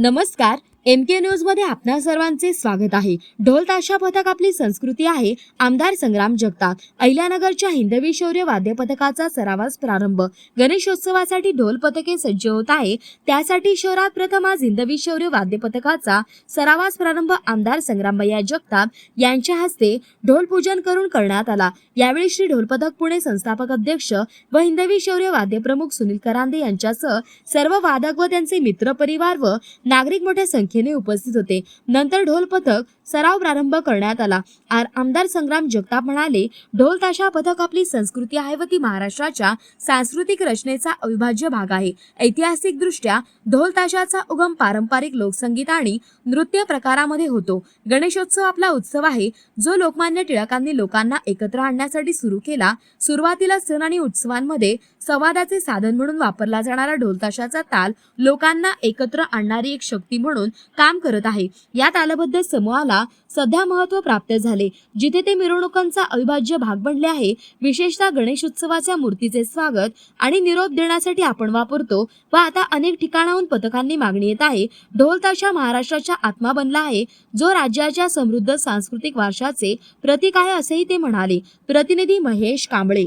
नमस्कार एम के न्यूजमध्ये आपणा सर्वांचे स्वागत आहे. ढोल ताशा पथक आपली संस्कृती आहे. आमदार संग्राम जगताप. अहिल्यानगरच्या हिंदवी शौर्य वाद्य पथकाचा सरावास प्रारंभ. गणेशोत्सवासाठी ढोल पथके सज्ज होत आहे. त्यासाठी शहरात प्रथम आज हिंदवी शौर्य वाद्य पथकाचा सरावास प्रारंभ आमदार संग्रामभैया जगताप यांच्या हस्ते ढोल पूजन करून करण्यात आला. यावेळी श्री ढोल पथक पुणे संस्थापक अध्यक्ष व हिंदवी शौर्य वाद्य प्रमुख सुनील करांदे यांच्यासह सर्व वादक व त्यांचे मित्र परिवार व नागरिक मोठ्या संख्येने उपस्थित होते. नंतर ढोल पथक सराव प्रारंभ करण्यात आला. आर आमदार संग्राम जगताप म्हणाले ढोल ताशा पथक आपली संस्कृती आहे व ती महाराष्ट्राच्या सांस्कृतिक रचनेचा अविभाज्य भाग आहे. ऐतिहासिक दृष्ट्या ढोल ताशाचा उगम पारंपरिक लोकसंगीत आणि नृत्य प्रकारामध्ये होतो. गणेशोत्सव आपला उत्सव आहे जो लोकमान्य टिळकांनी लोकांना एकत्र आणण्यासाठी सुरू केला. सुरुवातीला सण आणि उत्सवांमध्ये संवादाचे साधन म्हणून वापरला जाणारा ढोलताशाचा ताल लोकांना एकत्र आणणारी एक शक्ती म्हणून काम करत आहे. या तालबद्ध समूहाला सध्या महत्त्व प्राप्त झाले. जिथे ते मिरवणुकांचा अविभाज्य भाग बनले आहे विशेषतः गणेशोत्सवाच्या मूर्तीचे स्वागत आणि निरोप देण्यासाठी आपण वापरतो व आता अनेक ठिकाणाहून पथकांनी मागणी येत आहे. ढोलताशा महाराष्ट्राच्या आत्मा बनला आहे जो राज्याच्या समृद्ध सांस्कृतिक वारशाचे प्रतीक आहे असेही ते म्हणाले. प्रतिनिधी महेश कांबळे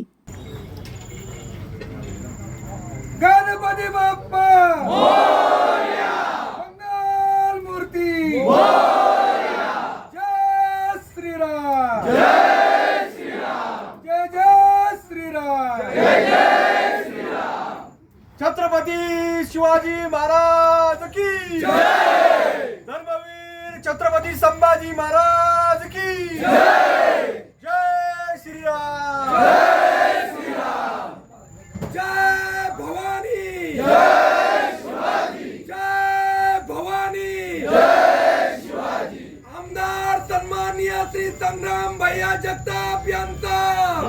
गणपती बाप्पा! मंगल मूर्ती! जय श्रीराम! जय श्रीराम! जय जय श्रीराम! छत्रपती शिवाजी महाराज की धर्मवीर छत्रपती संभाजी महाराज की जय! श्रीराम! ¡Ay, está, pianta!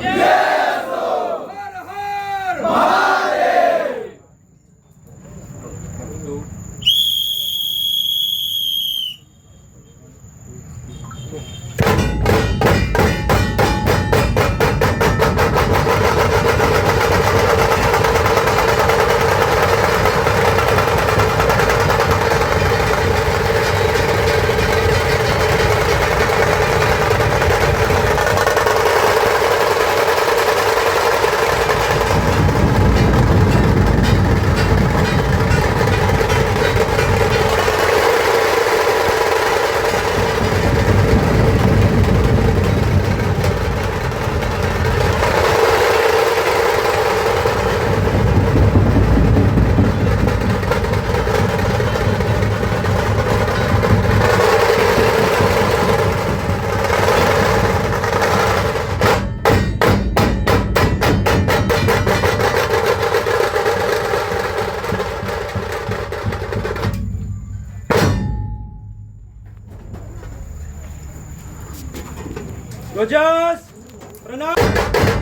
रोजस प्रणाम.